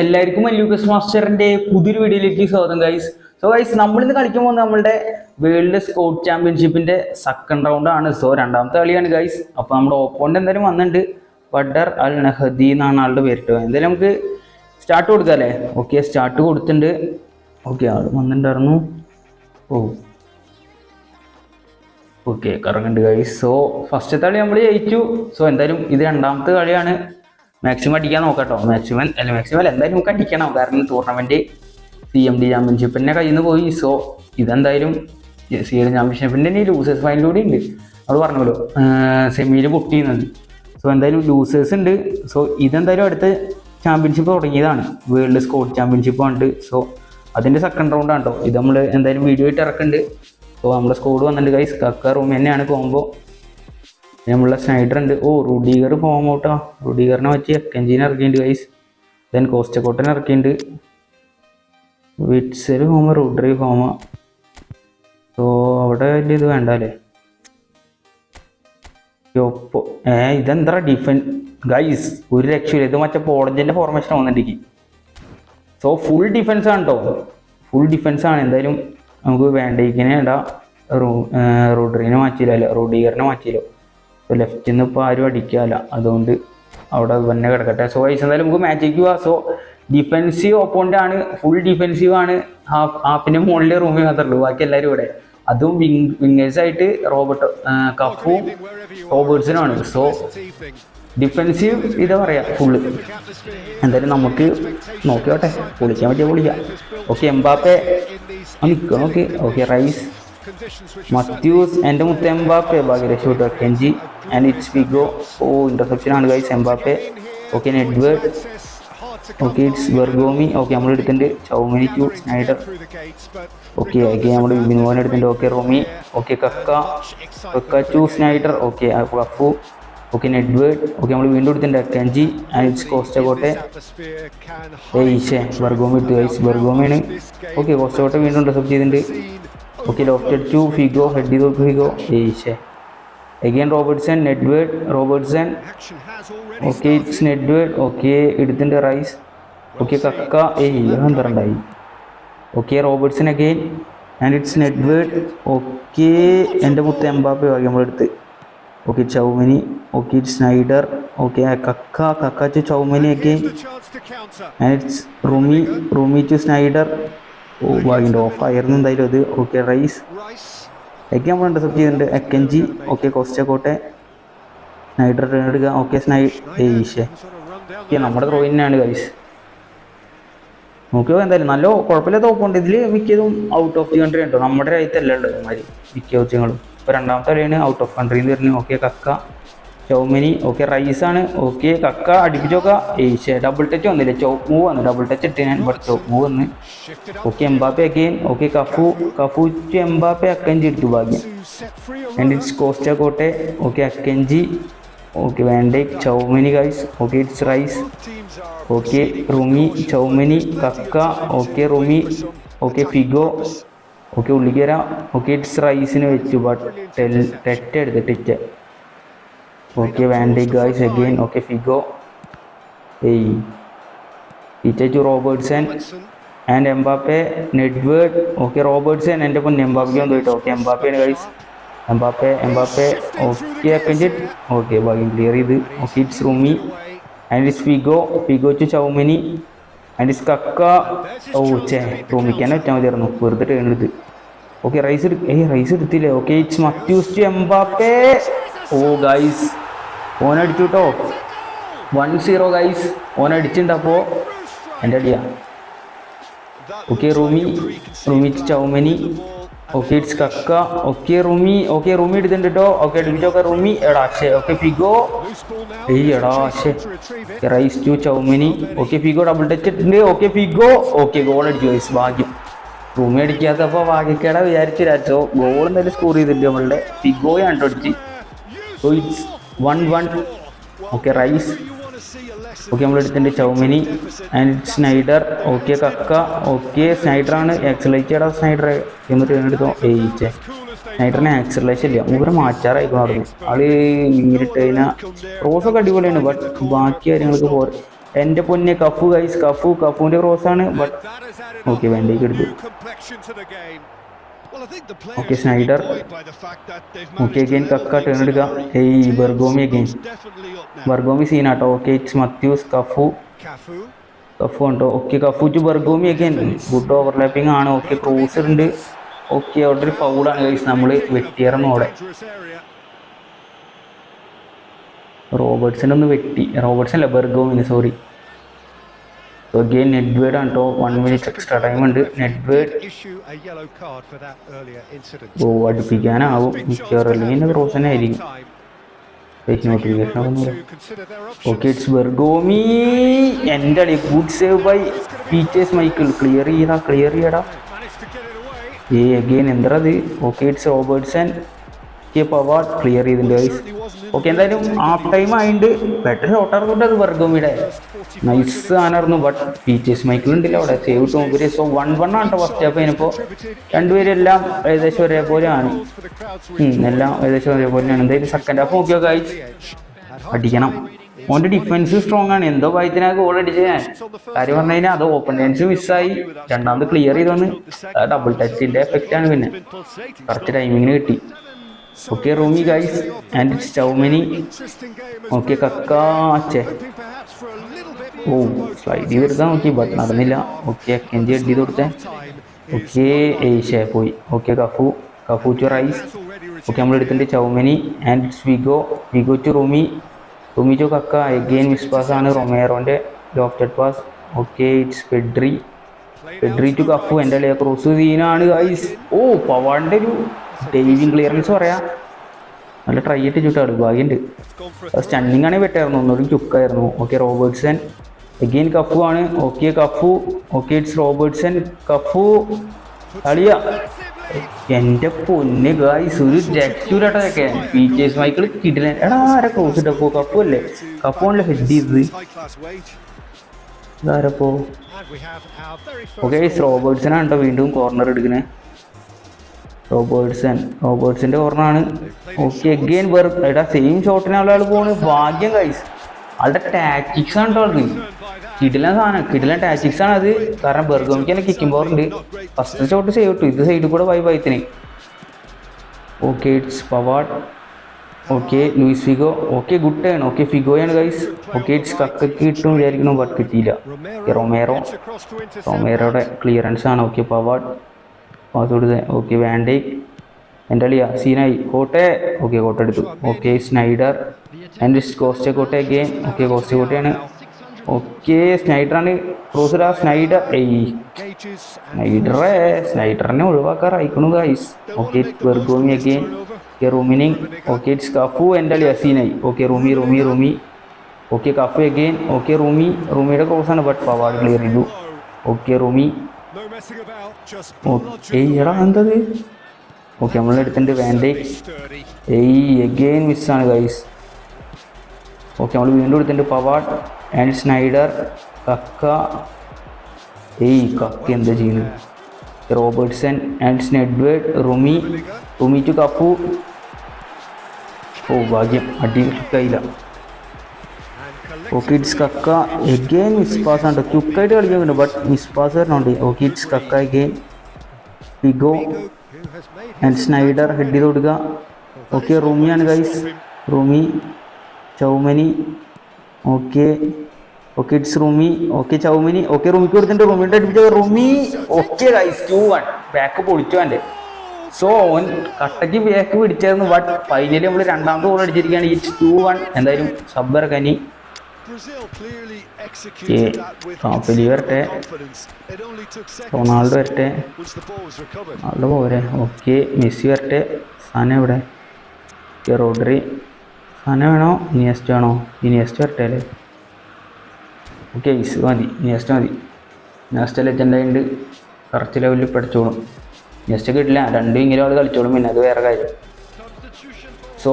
എല്ലാവർക്കും ലൂക്കസ് മാസ്റ്ററിന്റെ പുതിയൊരു വീഡിയോയിലേക്ക് സ്വാഗതം ഗൈസ് സോ ഗൈസ് നമ്മളിന്ന് കളിക്കാൻ പോകുന്നത് നമ്മളുടെ വേൾഡ് സ്കോട്ട് ചാമ്പ്യൻഷിപ്പിന്റെ സെക്കൻഡ് റൗണ്ട് ആണ്. സോ രണ്ടാമത്തെ കളിയാണ് ഗൈസ് അപ്പൊ നമ്മുടെ ഓപ്പോണ്ട് എന്തായാലും വന്നിട്ടുണ്ട്. ബഡർ അൽ നഹദി എന്നാണ് ആളുടെ പേര് കേട്ടോ എന്തായാലും നമുക്ക് സ്റ്റാർട്ട് കൊടുക്കാം അല്ലേ? ഓക്കെ സ്റ്റാർട്ട് കൊടുത്തിട്ടുണ്ട്. ഓക്കെ ആൾ വന്നിട്ടുണ്ടായിരുന്നു. ഓ. ഓക്കെ കറങ്ങുന്നുണ്ട് ഗൈസ് സോ ഫസ്റ്റത്തെ കളി നമ്മൾ ജയിച്ചു. സോ എന്തായാലും ഇത് രണ്ടാമത്തെ കളിയാണ്. മാക്സിമം അടിക്കാൻ നോക്കട്ടോ. മാക്സിമം അല്ല മാക്സിമം എന്തായാലും നമുക്ക് അടിക്കണം. കാരണം ടൂർണമെന്റ് സി എം ഡി ചാമ്പ്യൻഷിപ്പിന്റെ കയ്യിൽ നിന്ന് പോയി. സോ ഇതെന്തായാലും സി എം ചാമ്പ്യൻഷിപ്പിന്റെ ഇനി ലൂസേഴ്സ് ഫൈനലൂടെ ഉണ്ട്. അത് പറഞ്ഞല്ലോ. സെമിയിൽ പൊട്ടിയുന്നത് സോ എന്തായാലും ലൂസേഴ്സ് ഉണ്ട്. സോ ഇതെന്തായാലും അടുത്ത ചാമ്പ്യൻഷിപ്പ് തുടങ്ങിയതാണ്. വേൾഡ് സ്കോട്ട് ചാമ്പ്യൻഷിപ്പ് ഉണ്ട് സോ അതിന്റെ സെക്കൻഡ് റൗണ്ട് ആണ് കേട്ടോ ഇത് നമ്മൾ എന്തായാലും വീഡിയോ ആയിട്ട് ഇറക്കുന്നുണ്ട് സോ നമ്മുടെ സ്കോഡ് വന്നിട്ട് കൈസ് കക്ക റൂം തന്നെയാണ് കോമ്പോ നമ്മളെ സ്നൈഡർ ഉണ്ട് ഓ റുഡീഗർ ഫോം ഔട്ടാ റുഡീഗറിനെ വെച്ച് എക്കഞ്ചിനെ ഇറക്കിയിട്ടുണ്ട് ഗൈസ് ദെൻ കോസ്റ്റക്കോട്ടനെ ഇറക്കിയിട്ടുണ്ട്. Witsel form Rodri form so അവിടെ വലിയ ഇത് വേണ്ട അല്ലേ? ഒപ്പോ ഏ ഇതെന്താ ഡിഫൻ ഗൈസ് ഒരു രക്ഷയില്ല. ഇത് മറ്റേ പോളഞ്ചിന്റെ ഫോർമേഷൻ വന്നിട്ടിരിക്കും സോ ഫുൾ ഡിഫൻസ് ആണ് കേട്ടോ ഫുൾ ഡിഫൻസ് ആണ്. എന്തായാലും നമുക്ക് വേണ്ടേക്കിനെ ഇടാം റൂഡറിനെ മാറ്റിയില്ല അല്ലേ? റോഡീഗറിനെ മാറ്റിയില്ലോ. ഇപ്പോൾ ലെഫ്റ്റിൽ നിന്ന് ഇപ്പോൾ ആരും അടിക്കാല്ല അതുകൊണ്ട് അവിടെ തന്നെ കിടക്കട്ടെ. സോ ഐസ് എന്തായാലും നമുക്ക് മാച്ചിക്ക് പോവാം. സോ ഡിഫെൻസീവ് ഓപ്പോണ്ട് ആണ്. ഫുൾ ഡിഫെൻസീവ് ആണ്. ഹാഫ് ഹാഫിന്റെ മുകളിൽ റൂമിൽ മാത്രമേ ഉള്ളൂ. ബാക്കി എല്ലാവരും ഇവിടെ. അതും വിങ് വിങ്ങേഴ്സ് ആയിട്ട് റോബർട്ട് കഫും റോബേർട്സിനുമാണ് സോ ഡിഫെൻസീവ് ഇതാ പറയാം ഫുള്ള് എന്തായാലും നമുക്ക് നോക്കിയോട്ടെ. പൊളിക്കാൻ പറ്റിയ പൊളിക്കാം ഓക്കെ എംബാപ്പെ. ആ നിൽക്കണം ഓക്കെ ഓക്കെ റൈസ് മത്യൂസ് എന്റെ മുത്ത എംബാപ്പെ ഭാഗ്യരക്ഷപ്പെട്ടു കെഞ്ചി and it's Figo oh interception ആണ് guys Mbappe okay Nedved okay it's Bergomi okay നമ്മൾ എടുത്തിട്ടുണ്ട് ചൗമിനി ടു സ്നൈഡർ ഓക്കെ ഓക്കെ നമ്മൾ വിനോൻ എടുത്തിട്ടുണ്ട് okay Romy okay Kaka Kaka to Sneijder okay Cafu okay Nedved okay നമ്മൾ വീണ്ടും എടുത്തിട്ടുണ്ട് കെഞ്ചി ആൻഡ് കോസ്റ്റകോട്ടെ ഏയ്ഷേ ബർഗോമി എടുത്തു ഗൈസ് ബർഗോമിയാണ് ഓക്കെ കോസ്റ്റകോട്ടെ വീണ്ടും ഇന്റർസെപ്റ്റ് ചെയ്തിട്ടുണ്ട്. Okay lofted to Figo head ചെയ്ത് Figo ഏയ്ഷേ again Robertson Nedved Robertson okay it's Nedved okay എടുത്തിട്ടുണ്ട് റൈസ്. Okay Kaka. ഏയ് എന്താണ്ടായി okay Robertson again and it's Nedved okay എന്റെ മുത്ത് എംബാപ്പെ വാങ്ങി നമ്മളെടുത്ത് okay ചൗമിനി. Okay it's Sneijder okay Kaka Kaka to ചൗമിനി again and it's റുമി റുമി to Sneijder oh വാങ്ങിണ്ട് off ആയിരുന്നു. എന്തായാലും അത് ഓക്കെ റൈസ്. എഗ് നമ്മൾ ഇന്റർസെപ്റ്റ് ചെയ്തിട്ടുണ്ട്. എക്കൻജി ഓക്കെ കോസ്റ്റക്കോട്ടെ സ്നൈഡർ എടുക്കുക. ഓക്കെ സ്നൈ ഏയ്ഷേ ഓക്കെ നമ്മുടെ ത്രോ തന്നെയാണ് ഗൈസ് നോക്കിയോ എന്തായാലും നല്ല കുഴപ്പമില്ലാത്ത ഓപ്പുണ്ട് ഇതിൽ മിക്കതും ഔട്ട് ഓഫ് ദി കൺട്രി ഉണ്ടോ നമ്മുടെ രാജ്യത്തല്ല ഉള്ളത്. മാതിരി മിക്ക ഔച്ചങ്ങളും ഇപ്പോൾ രണ്ടാമത്തെ കളിയാണ് ഔട്ട് ഓഫ് കൺട്രി നിന്ന് വരുന്നത് okay Kaka. Tchouameni okay Rice ആണ്. ഓക്കെ കക്ക അടുപ്പിച്ചോക്ക ഏഷ്യ ഡബിൾ ടച്ച് വന്നില്ല? ചോപ്പ് മൂവ് വന്നു. ഡബിൾ ടച്ച് ഇട്ട് ഞാൻ ഇവിടെ ചോപ്പ് മൂവ് വന്ന്. Okay Mbappe again okay Cafu Cafu to Mbappe അക്കഞ്ചി എടുത്തു ഭാഗ്യം. And it's Costacurta okay അക്കഞ്ചി. Okay വേണ്ടേ. Tchouameni guys okay it's Rice okay Rumi Tchouameni Kaka. Okay Rumi. Okay Figo okay ഉള്ളിക്കര. Okay it's റൈസിന് വെച്ചു. But ടെറ്റ് എടുത്ത് ടിറ്റ് okay Van de guys again okay Figo ഏയ് teacher Robertson and Mbappe Nedved okay Robertson എന്റെ പൊന്നെ എംബാപ്പയ്ക്ക് വന്നു കേട്ടോ ഓക്കെ എംബാപ്പയാണ് ഗൈസ് എംബാപ്പെ എംബാപ്പെ ഓക്കെ അക്കഞ്ച് ഓക്കെ ഭാഗ്യം ക്ലിയർ ചെയ്ത് okay it's Rumi and it's Figo Figo to Tchouameni and it's Kaka oh ചേ റൂമിക്ക് തന്നെ വെച്ചാൽ മതിയായിരുന്നു വെറുതെ ടേൺ എടുത്ത് ഓക്കെ റൈസ് എടു ഏയ് റൈസ് എടുത്തില്ലേ okay it's Matthaus to Mbappe oh guys ഓൻ അടിച്ചു കേട്ടോ വൺ സീറോ ഗൈസ് ഓൻ അടിച്ചിട്ടുണ്ട് അപ്പോൾ എന്റെ അടിയാ. Okay Rumi Rumi Tchouameni. Okay it's Kaka okay Rumi okay Rumi എടുത്തിട്ടുണ്ട് കേട്ടോ ഓക്കെ എടുത്തിട്ടൊക്കെ റൂമി എടാ ശേ ഓക്കെ ഫിഗോ ഏയ് എടാ ശേ Rice to Tchouameni. Okay Figo double touch ഇട്ടുണ്ട് ഓക്കെ ഫിഗോ ഓക്കെ ഗോൾ അടിച്ചു ഗൈസ് ഭാഗ്യം. റൂമി അടിക്കാത്തപ്പോൾ ഭാഗ്യക്കേടാ വിചാരിച്ചു രാജോ ഗോൾ എന്തായാലും സ്കോർ ചെയ്തിട്ടുണ്ട് നമ്മളുടെ ഫിഗോയാണ് കേട്ടോ അടിച്ച് one one okay Rice okay നമ്മൾ എടുത്തിട്ടുണ്ട് Tchouameni and Sneijder okay Kaka. Okay സ്നൈഡറാണ് accelerate ചെയ്യടാ സ്നൈഡർ എന്നിട്ട് എടുത്തോ. സ്നൈഡറിനെ സ്നൈഡറിന് ആക്സിലേഷൻ ഇല്ല. മൂവരെ മാറ്റാറായിരിക്കും അവിടെ ആൾ ഇങ്ങനിട്ട് കഴിഞ്ഞാൽ റോസൊക്കെ അടിപൊളിയാണ് ബട്ട് ബാക്കി കാര്യങ്ങൾക്ക് പോരെ. എന്റെ പൊന്നെ കഫു ഗൈസ് കഫു കഫുവിന്റെ ക്രോസ് ആണ് ബട്ട് ഓക്കെ വേണ്ടേക്ക് എടുത്തു. Level Kaka things turn in a എടുക്കുക. definitely up now. Bergomi സീനാട്ടോ okay it's Matthaus Cafu. Cafu ഉണ്ടോ okay Cafu to Bergomi again good overlapping ആണ് ഓക്കെ ക്രോസ് ഉണ്ട് ഓക്കെ അവിടെ ഒരു ഫൗളാണ് ഗൈസ് നമ്മൾ വെട്ടിയിറന്നു അവിടെ ഒന്ന് വെട്ടി റോബർട്സ് ബർഗോമിന് സോറി അഗെയിൻ നെറ്റ്വേഡ് ആണ് കേട്ടോ വൺ മിനിറ്റ് എക്സ്ട്രാ ടൈം ഉണ്ട് നെറ്റ്വേഡ് Did issue a yellow card for that earlier incident. ഓ അടുപ്പിക്കാനാവും മിക്കവാറും അല്ലെങ്കിൽ ക്രോസ് തന്നെ ആയിരിക്കും. Time. ഓക്കെ ഇറ്റ്സ് ബെർഗോമി എന്റെ അടി ഗുഡ് സേവ് ബൈ പീച്ചേഴ്സ് മൈക്കിൾ ക്ലിയർ ചെയ്താ ക്ലിയർ ചെയ്യടാ. ഏ അഗെയിൻ എന്താ അത് okay it's Robertson Pavard clear ചെയ്തിട്ടുണ്ട് ഗൈസ് ഓക്കെ എന്തായാലും ഹാഫ് ടൈം ആയിട്ട് ബെറ്റർ ഷോട്ട് ആർക്കൂട്ട് അത് ബെർഗോമിയുടെ നൈസ് ആനായിരുന്നു ബട്ട് പീച്ചേഴ്സ് മൈക്കിൾ ഉണ്ടല്ലോ അവിടെ. സേവ് ടോമ്പര് സോ വൺ വൺ ആണ് ഫസ്റ്റ് ഹാഫ് കഴിഞ്ഞപ്പോൾ രണ്ടുപേരും എല്ലാം ഏകദേശം ഒരേപോലെയാണ്. എല്ലാം ഏകദേശം ഒരേപോലെയാണ്. എന്തായാലും സെക്കൻഡ് ഹാഫ് നോക്കിയോ half അടിക്കണം ഓന്റെ ഡിഫൻസ് സ്ട്രോങ് ആണ്. എന്തോ ഭയത്തിനാ ഗോൾ അടിച്ചത് ഞാൻ കാര്യം പറഞ്ഞു കഴിഞ്ഞാൽ അത് ഓപ്പൺ ഡാൻസ് മിസ്സായി രണ്ടാമത് ക്ലിയർ ചെയ്ത് വന്ന് ഡബിൾ ടച്ചിന്റെ എഫക്റ്റ് ആണ് പിന്നെ. കറക്റ്റ് ടൈമിങ്ങിന് കിട്ടി. Okay Rumi guys and it's Tchouameni okay കക്കാച്ചെ oh slide ചെയ്ത് നോക്കി ബട്ട് നടന്നില്ല. ഓക്കെ കെഞ്ചി എഡ് ചെയ്ത് കൊടുത്തേ. ഓക്കെ ഏഷ്യ പോയി. Okay Cafu Cafu to Rice okay നമ്മൾ എടുത്തിട്ടുണ്ട് Tchouameni and it's Figo Figo to Rumi Rumi to Kaka again miss pass ആണ് റൊമേറോന്റെ lofted pass okay it's Pedri Pedri to Cafu എന്റെ ലേ ക്രോസ് സീനാണ് ഗൈസ് ഓ പവാന്റെ ഒരു ഡൈവിങ് ക്ലിയറൻസ് പറയാം. നല്ല try ഇട്ട് ചുട്ടാണ് ഭാഗ്യമുണ്ട് സ്റ്റണ്ണിങ് ആണെങ്കിൽ വെട്ടായിരുന്നു ഒന്നുകൂടി ചുക്കായിരുന്നു ഓക്കെ റോബർട്ട്സൺ. എഗെയിൻ കഫു ആണ്. Okay Cafu. Okay it's Robertson. Cafu. കളിയ എന്റെ പൊന്ന് ഗായ്സ് ഒരു രക്ഷൂരട്ടൊക്കെ ഫീച്ചേഴ്സ് മൈക്കിൾ കിട്ടില്ല എടാ ആരെ ക്രോസ് ഇട്ടപ്പോ? കഫു അല്ലേ? ആണല്ലോ ഹെഡ് ചെയ്തത്. ഇതാരപ്പോ? ഓക്കെ റോബർട്ട്സൺ ആണ് കേട്ടോ വീണ്ടും കോർണർ എടുക്കുന്നത് റോബർട്ട്സൺ റോബേർട്സിന്റെ ഓർണാണ് ഓക്കെ അഗെയിൻ വെറും എടാ സെയിം ഷോട്ടിനുള്ള ആൾ പോണ്. ഭാഗ്യം കൈസ് ആളുടെ ടാക്ടിക്സ് ആണ് കേട്ടോ ആൾക്ക്. കിടില സാധനം കിടില ടാക്ടിക്സ് ആണ് അത്. കാരണം ബെർഗോമിക്ക് തന്നെ കിക്കിംഗ് പവർ ഉണ്ട്. ഫസ്റ്റ് ഷോട്ട് സേവ് ഇട്ടു. ഇത് സൈഡിൽ കൂടെ വൈ വൈത്തിന് okay it's Pavard okay Luis Figo okay good turn okay ഫിഗോയാണ് guys okay it's കക്കയ്ക്ക് കിട്ടും വിചാരിക്കണം ബട്ട് കിട്ടിയില്ല. റൊമേറോ. റൊമേറോയുടെ ക്ലിയറൻസ് ആണ്. ഓക്കെ പവാഡ് പാസ് കൊടുത്തത് ഓക്കെ വാൻഡേ എന്റെ അളിയ സീനായി കോട്ടെ. ഓക്കെ കോട്ട എടുത്തു. Okay Snyder and കോസ്റ്റെ Kote game okay കോസ്റ്റെ കോട്ടയാണ്. ഓക്കെ സ്നൈഡറാണ് ക്രോസറ സ്നൈഡർ ഏയ് സ്നൈഡറെ സ്നൈഡറിനെ ഒഴിവാക്കാറായിക്കണു guys okay Bergomi again okay Rummenigge okay it's Cafu എന്റെ അളിയ സീനായി okay Rumi Rumi Rumi okay Cafu again okay Rumi റൂമിയുടെ ക്രോസാണ് ബട്ട് പവാഡ് ക്ലിയർ ചെയ്തു. ഓക്കെ റൂമി ഓക്കെ എന്തത് ഓക്കെ നമ്മൾ എടുത്തിട്ടുണ്ട് വാൻഡേ എയ് എഗെയിൻ മിസ്സാണ് ഗൈസ് ഓക്കെ നമ്മൾ വീണ്ടും എടുത്തിട്ടുണ്ട് പവാഡ് ആൻഡ് സ്നൈഡർ കക്ക. ഏയ് കക്ക എന്താ ചെയ്യുന്നത്? റോബർട്ട്സൺ ആൻഡ് സ്നെഡ്വേർഡ് റുമി റുമി ടു കഫു. ഓ ഭാഗ്യം അടി കയ്യില്ല okay it's Kaka again miss pass ആണ് ക്യുക്കായിട്ട് കളിക്കുന്നുണ്ട് ബട്ട് മിസ് പാസ് വരണുണ്ട്. Okay it's Kaka again Figo and Sneijder head ചെയ്ത് കൊടുക്കുക. Okay റൂമിയാണ് guys Rumi Chouameni okay okay it's Rumi okay Chouameni okay റൂമിക്ക് കൊടുത്തിട്ട് റൂമിന്റെ അടുപ്പിച്ച Rumi okay guys two one back പൊളിച്ചു എന്റെ സോ ഓൻ കട്ടയ്ക്ക് ബാക്ക് പിടിച്ചായിരുന്നു ബട്ട് ഫൈനലി നമ്മൾ രണ്ടാമത്തെ ഗോൾ അടിച്ചിരിക്കുകയാണ്. ഇറ്റ്സ് ടു വൺ എന്തായാലും സബ്ബർ കനി Rafael വരട്ടെ. റൊണാൾഡോ വരട്ടെ. റൊണാൾഡോ പോരെ ഓക്കെ മെസ്സി വരട്ടെ സാന ഇവിടെ. റോഡറി സാന വേണോ? ഇനിയസ്റ്റ് വേണോ? ഇനിയസ്റ്റ് വരട്ടെ അല്ലേ ഓക്കെ ഇസ് മതി. ഇനിയസ്റ്റ് മതി. ഇനിയസ്റ്റ് ലെജൻഡായിട്ട് കറക്റ്റ് ലെവലിൽ പഠിച്ചോളും. ഇനിയസ്റ്റ് കിട്ടില്ല. രണ്ടും ഇങ്ങനെ ആൾ കളിച്ചോളും. പിന്നെ അത് വേറെ കാര്യം. So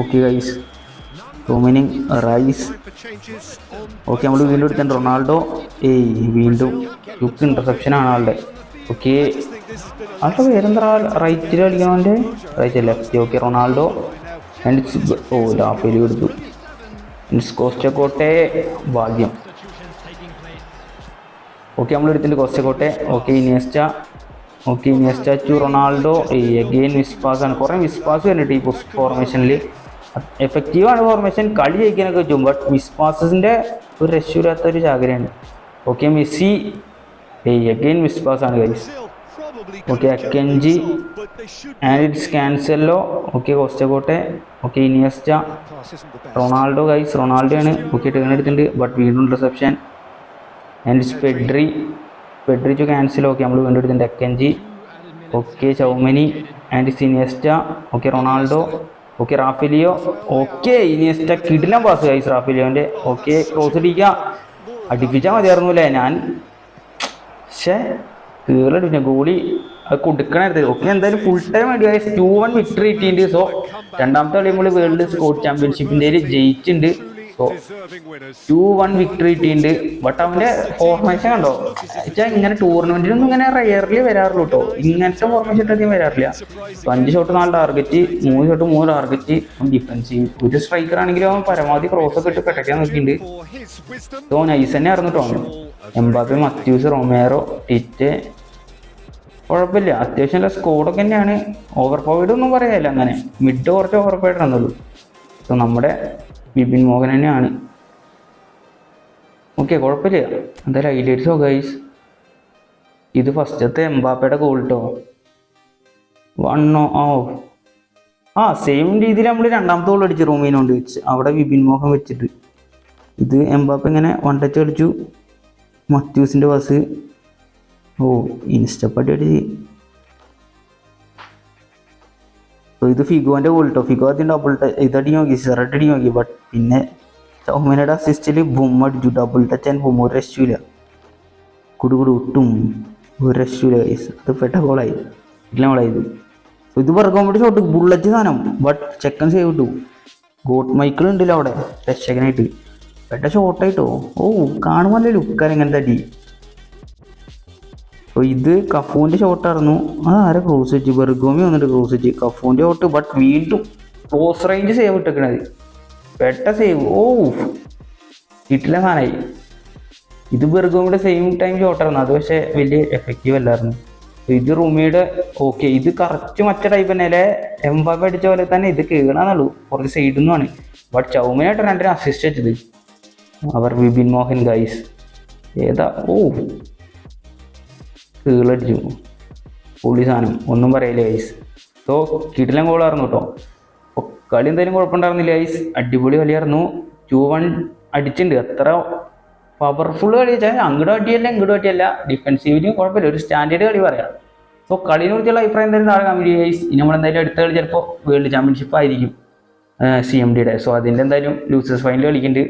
okay guys Rummenigge Rice okay നമ്മൾ വീണ്ടും എടുക്കാൻ റൊണാൾഡോ. ഏയ് വീണ്ടും ലുക്ക് ഇന്റർസെപ്ഷൻ ആണ് ആളുടെ. ഓക്കെ ആളുടെ പേരെന്താ? റൈറ്റിൽ കളിക്കണവന്റെ right left okay Ronaldo. And ഓ ലാഫേലി എടുത്തു. കോസ്റ്റക്കോട്ടെ ഭാഗ്യം. ഓക്കെ നമ്മൾ എടുത്തിട്ട് Costacurta okay Iniesta. Okay Iniesta to Ronaldo. Again miss pass ആണ്. കുറേ വിസ്പാസ് വരുന്നുണ്ട് ഈ ഫോർമേഷനിൽ എഫക്റ്റീവാണ് ഫോർമേഷൻ കളി ജയിക്കാനൊക്കെ പറ്റും. ബട്ട് വിസ്പാസസിന്റെ ഒരു രക്ഷയില്ലാത്ത ഒരു ചാകരയാണ്. Okay Messi. ഏയ് again miss result, but they should and it's ക്യാൻസല്ലോ okay Costacurta okay Iniesta. Ronaldo guys Ronaldo ആണ് ഓക്കെ ടേൺ എടുത്തിട്ടുണ്ട്. ബട്ട് വീണ്ടും reception and it's Pedri Pedri cancel okay നമ്മൾ വീണ്ടും എടുത്തിട്ടുണ്ട്. Akanji. Okay Chouameni. And Iniesta. Okay Ronaldo. Okay റാഫിലിയോ. Okay Iniesta കിടിലം pass guys റാഫിലിയോന്റെ. Okay cross അടിക്കുക. അടിപ്പിച്ചാൽ മതിയായിരുന്നു അല്ലേ ഞാൻ പക്ഷേ കീറടിച്ച ഗോളി അത് കൊടുക്കണത് ഓക്കെ എന്തായാലും ഫുൾ ടൈം വേണ്ടി ഗൈസ് ടു വൺ വിക്ടറി കിട്ടിയിട്ടുണ്ട്. സോ രണ്ടാമത്തെ കളി നമ്മൾ വേൾഡ് സ്കോട്ട് ചാമ്പ്യൻഷിപ്പിന്റെ ജയിച്ചിട്ടുണ്ട്. സോ. ടു വൺ വിക്ടറി കിട്ടിയിട്ടുണ്ട് ബട്ട് അവന്റെ ഫോർമേഷൻ കണ്ടോ? വെച്ചാൽ ഇങ്ങനെ ടൂർണമെന്റിനൊന്നും ഇങ്ങനെ റയർലി വരാറുള്ളൂ കേട്ടോ ഇങ്ങനത്തെ ഫോർമേഷൻ അധികം വരാറില്ല. അഞ്ച് ഷോട്ട് നാല് ടാർഗറ്റ് മൂന്ന് ഷോട്ട് മൂന്ന് ടാർഗറ്റ് ഡിഫൻസീവ് ഒരു സ്ട്രൈക്കർ ആണെങ്കിലും അവൻ പരമാവധി ക്രോസ് ഒക്കെ ഇട്ട് പെട്ടയ്ക്കാൻ നോക്കിയിട്ടുണ്ട്. സോ നൈസ് തന്നെ ആയിരുന്നു കേട്ടോ എംബാപ്പെ മത്യൂസ് റൊമേറോ ടിറ്റ്. കുഴപ്പമില്ല. അത്യാവശ്യം സ്കോഡൊക്കെ തന്നെയാണ്. ഓവർ പവേഡ് ഒന്നും പറയാനില്ല അങ്ങനെ. മിഡ് കുറച്ച് ഓവർ പവേഡ് ആണെന്നുള്ളൂ. സോ നമ്മുടെ ബിപിൻ മോഹൻ തന്നെയാണ്. ഓക്കെ കുഴപ്പമില്ല. എന്തായാലും ഹൈലൈറ്റ്സോ ഗൈസ് ഇത് ഫസ്റ്റത്തെ എംബാപ്പയുടെ ഗോൾ കേട്ടോ വണ്ണോ ഓ. ആ സെയിം രീതിയിൽ നമ്മൾ രണ്ടാമത്തെ ഗോൾ അടിച്ചു റൂമിനോണ്ട് വെച്ച്. അവിടെ വിപിൻ മോഹൻ വെച്ചിട്ട്. ഇത് എംബാപ്പ ഇങ്ങനെ വൺ ടച്ച് അടിച്ചു മത്യൂസിന്റെ ബസ് ഓ ഇൻസ്റ്റപ്പട്ടി അടിച്ച്. ഓ, ഇത് ഫിഗോന്റെ ഗോൾ ഫിഗോ ആദ്യം ഡബിൾ ഇതടി നോക്കി സെറട്ട് അടി നോക്കി ബട്ട് പിന്നെ ചൗമനയുടെ അസിസ്റ്റിൽ ബും അടിച്ചു. ഡബിൾ ടച്ച് ആൻഡ് ബും ഒരു രക്ഷയില്ല കുടുകുടു ഒട്ടും ഒരു രക്ഷയില്ല ഗൈസ് അത് പെട്ട ഗോളായി ഇല്ല ഗോളായത് ഇത്. പറക്കുമ്പോൾ ഷോട്ട് ബുള്ളറ്റ് സാധനം. ബട്ട് ചെക്കൻ സേവ് കിട്ടു ഗോട്ട് മൈക്കിൾ ഉണ്ടല്ലോ അവിടെ രക്ഷകനായിട്ട്. പെട്ട ഷോട്ടായിട്ടോ ഓ കാണുമല്ലേ ലുക്കാൻ ഇങ്ങനത്തെ അടി. അപ്പോൾ ഇത് കഫൂന്റെ ഷോട്ടായിരുന്നു അത് ആരെ ക്രോസ് വെച്ച് ബെർഗോമി വന്നിട്ട് ക്രോസ് വെച്ച് കഫൂന്റെ ഷോട്ട് ബട്ട് വീണ്ടും ക്ലോസ് റേഞ്ച് സേവ് ഇട്ടേക്കണത്. പെട്ട സേവ് ഓ കിട്ടില്ല സാധനമായി ഇത് ബെർഗോമിയുടെ സെയിം ടൈം ഷോട്ടായിരുന്നു അത് പക്ഷേ വലിയ എഫക്റ്റീവ് അല്ലായിരുന്നു. ഇത് റൂമിയുടെ ഓക്കെ ഇത് കറക്റ്റ് മറ്റേ ടൈപ്പ് തന്നെ എംബാബ് അടിച്ച പോലെ തന്നെ ഇത് കേണാന്നുള്ളൂ കുറച്ച് സൈഡിൽ നിന്നാണ് ബട്ട് ചൗമിനായിട്ട് രണ്ടിനും അസിസ്റ്റ് വെച്ചത് അവർ വിപിൻ മോഹൻ ഗൈസ് ഏതാ? ഓ കീളടിച്ചു. പുള്ളി സാധനം. ഒന്നും പറയില്ല ഐസ് സോ കിടിലം ഗോളായിരുന്നു കേട്ടോ. കളി എന്തായാലും കുഴപ്പമുണ്ടായിരുന്നില്ല ഐസ് അടിപൊളി കളിയായിരുന്നു. ടു വൺ അടിച്ചിട്ടുണ്ട്. അത്ര പവർഫുൾ കളി വെച്ചാൽ അങ്ങോട്ട് അടിയല്ല ഇങ്ങോട്ട് അടിയല്ല. ഡിഫൻസീവിലും കുഴപ്പമില്ല. ഒരു സ്റ്റാൻഡേർഡ് കളി പറയാം. സോ കളിനെ കുറിച്ചുള്ള അഭിപ്രായം എന്തായാലും നാളെ കമന്റ് ഐസ് ഇനി നമ്മളെന്തായാലും അടുത്ത കളി ചിലപ്പോൾ വേൾഡ് ചാമ്പ്യൻഷിപ്പ് ആയിരിക്കും സി എം ഡിയുടെ സോ അതിന്റെ എന്തായാലും ലൂസേഴ്സ് ഫൈനൽ കളിക്കുന്നുണ്ട്.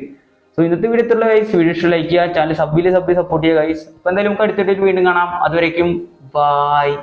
സോ ഇന്നത്തെ വീഡിയോ ഗൈസ് വീഡിയോ ലൈക്ക് ചെയ്യുക. ചാനൽ സബ്ബിൽ സബ്ബിൽ സപ്പോർട്ട് ചെയ്യുക ഗൈസ് അപ്പോൾ എന്തായാലും നമുക്ക് അടുത്തിട്ട് വീണ്ടും കാണാം. അതുവരേക്കും ബായ്